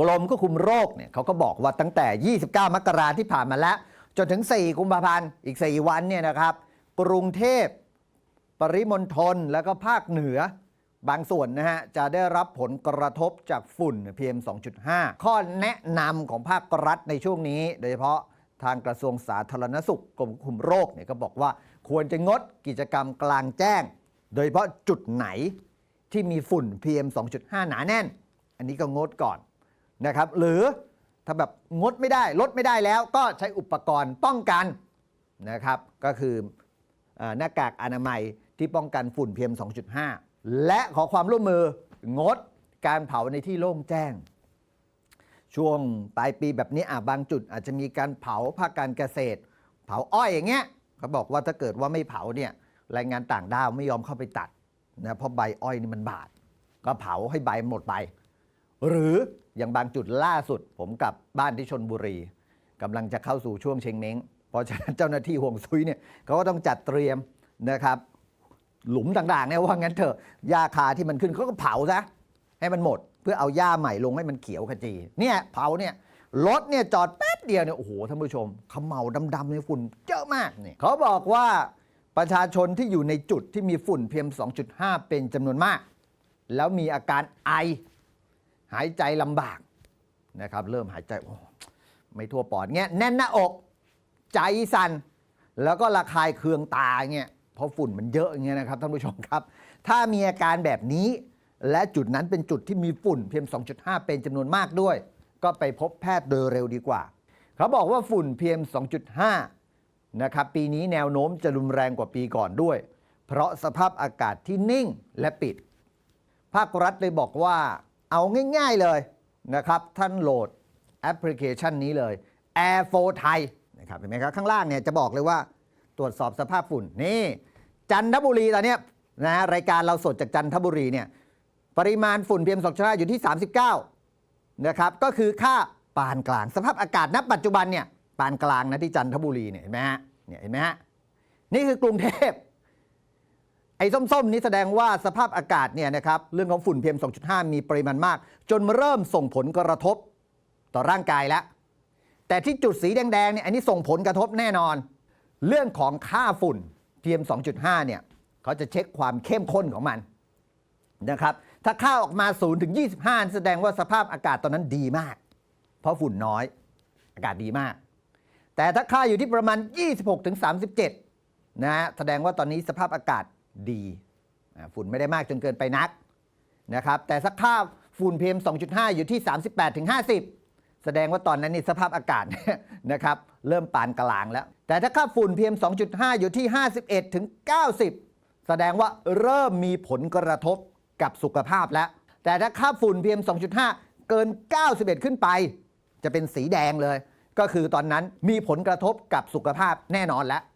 กรมควบคุมโรคเนี่ยเขาก็บอกว่าตั้งแต่ 29 มกราที่ผ่านมาแล้ว จนถึง 4 กุมภาพันธ์อีก 4 วันเนี่ยนะครับ กรุงเทพ ปริมณฑลแล้วก็ภาคเหนือบางส่วนนะฮะ จะได้รับผลกระทบจากฝุ่น PM 2.5 ข้อแนะนำของภาครัฐในช่วงนี้ โดยเฉพาะทางกระทรวงสาธารณสุขกรมคุมโรคเนี่ยก็บอกว่าควรจะงดกิจกรรมกลางแจ้ง โดยเฉพาะจุดไหนที่มีฝุ่น PM 2.5 หนาแน่น อันนี้ก็งดก่อน นะครับหรือถ้าแบบงดไม่ได้ลดไม่ได้แล้วก็ใช้อุปกรณ์ป้องกันนะครับก็คือหน้ากากอนามัยที่ป้องกันฝุ่น PM 2.5 และขอความร่วมมืองดการเผาในที่โล่งแจ้ง ช่วงปลายปีแบบนี้อะบางจุดอาจจะมีการเผาภาคการเกษตร เผาอ้อยอย่างเงี้ยเขาบอกว่าถ้าเกิดว่าไม่เผาเนี่ยแรงงานต่างด้าวไม่ยอมเข้าไปตัดนะเพราะใบอ้อยนี่มันบาด ก็เผาให้ใบหมดไป หรืออย่างบางจุดล่าสุด ผมกลับบ้านที่ชนบุรีกำลังจะเข้าสู่ช่วงเชงเม้งเพราะฉะนั้นเจ้าหน้าที่ห่วงซุยเนี่ยเขาก็ต้องจัดเตรียมนะครับหลุมต่างๆเนี่ยว่างั้นเถอะหญ้าคาที่มันขึ้นเขาก็เผาซะให้มันหมด เพื่อเอาหญ้าใหม่ลงให้มันเขียวขจีเนี่ยเผาเนี่ยรถเนี่ยจอดแป๊บเดียวเนี่ยโอ้โหท่านผู้ชมเขมเหลาดำๆในฝุ่นเยอะมากเนี่ยเขาบอกว่าประชาชนที่อยู่ในจุดที่มีฝุ่นเพียม2.5 เป็นจำนวนมาก แล้วมีอาการไอ หายใจลำบากนะครับ เริ่มหายใจโอ้ไม่ทั่วปอดเงี้ยแน่นหน้าอก ใจสั่นแล้วก็ระคายเคืองตาเงี้ยเพราะฝุ่นมันเยอะเงี้ยนะครับท่านผู้ชมครับ ถ้ามีอาการแบบนี้ และจุดนั้นเป็นจุดที่มีฝุ่นเพียง2.5 เป็นจำนวนมากด้วย ก็ไปพบแพทย์โดยเร็วดีกว่า เขาบอกว่าฝุ่น PM 2.5 นะครับปีนี้แนวโน้มจะรุนแรงกว่าปีก่อนด้วย เพราะสภาพอากาศที่นิ่งและปิด ภาครัฐเลยบอกว่า เอาง่ายๆเลยนะครับ ท่านโหลดแอปพลิเคชันนี้เลย Air 4 Thai นะครับเห็นไหมครับ ข้างล่างเนี่ยจะบอกเลยว่าตรวจสอบสภาพฝุ่นนี่ จันทบุรีตอนเนี้ยนะรายการเราสดจากจันทบุรีเนี่ยปริมาณฝุ่น PM 2.5อยู่ที่ 39นะครับก็คือค่าปานกลาง สภาพอากาศณปัจจุบันเนี่ยปานกลางนะที่จันทบุรีเนี่ยเห็นไหมฮะเนี่ยเห็นไหมฮะนี่คือกรุงเทพ ไอ้ส้มๆ นี้แสดงว่าสภาพอากาศเนี่ยนะครับเรื่องของฝุ่น PM 2.5 มีปริมาณมาก จนเริ่มส่งผลกระทบต่อร่างกายแล้ว แต่ที่จุดสีแดงๆเนี่ยอันนี้ส่งผลกระทบแน่นอน เรื่องของค่าฝุ่น PM 2.5 เนี่ยเขาจะเช็คความเข้มข้นของมันนะครับถ้าค่าออกมา0ถึง25 แสดงว่าสภาพอากาศตอนนั้นดีมาก เพราะฝุ่นน้อย อากาศดีมาก แต่ถ้าค่าอยู่ที่ประมาณ 26ถึง37นะฮะแสดงว่าตอนนี้สภาพอากาศ ดีฝุ่นไม่ได้มากจนเกินไปนักนะครับแต่สักค่าฝุ่น PM 2.5 อยู่ที่ 38ถึง50 แสดงว่าตอนนั้นนี่สภาพอากาศนะครับเริ่มปานกลางแล้ว แต่ถ้าค่าฝุ่น PM 2.5 อยู่ที่ 51ถึง90 แสดงว่าเริ่มมีผลกระทบกับสุขภาพแล้ว แต่ถ้าค่าฝุ่น PM 2.5 เกิน 91 ขึ้นไป จะเป็นสีแดงเลย ก็คือตอนนั้นมีผลกระทบกับสุขภาพแน่นอนแล้ว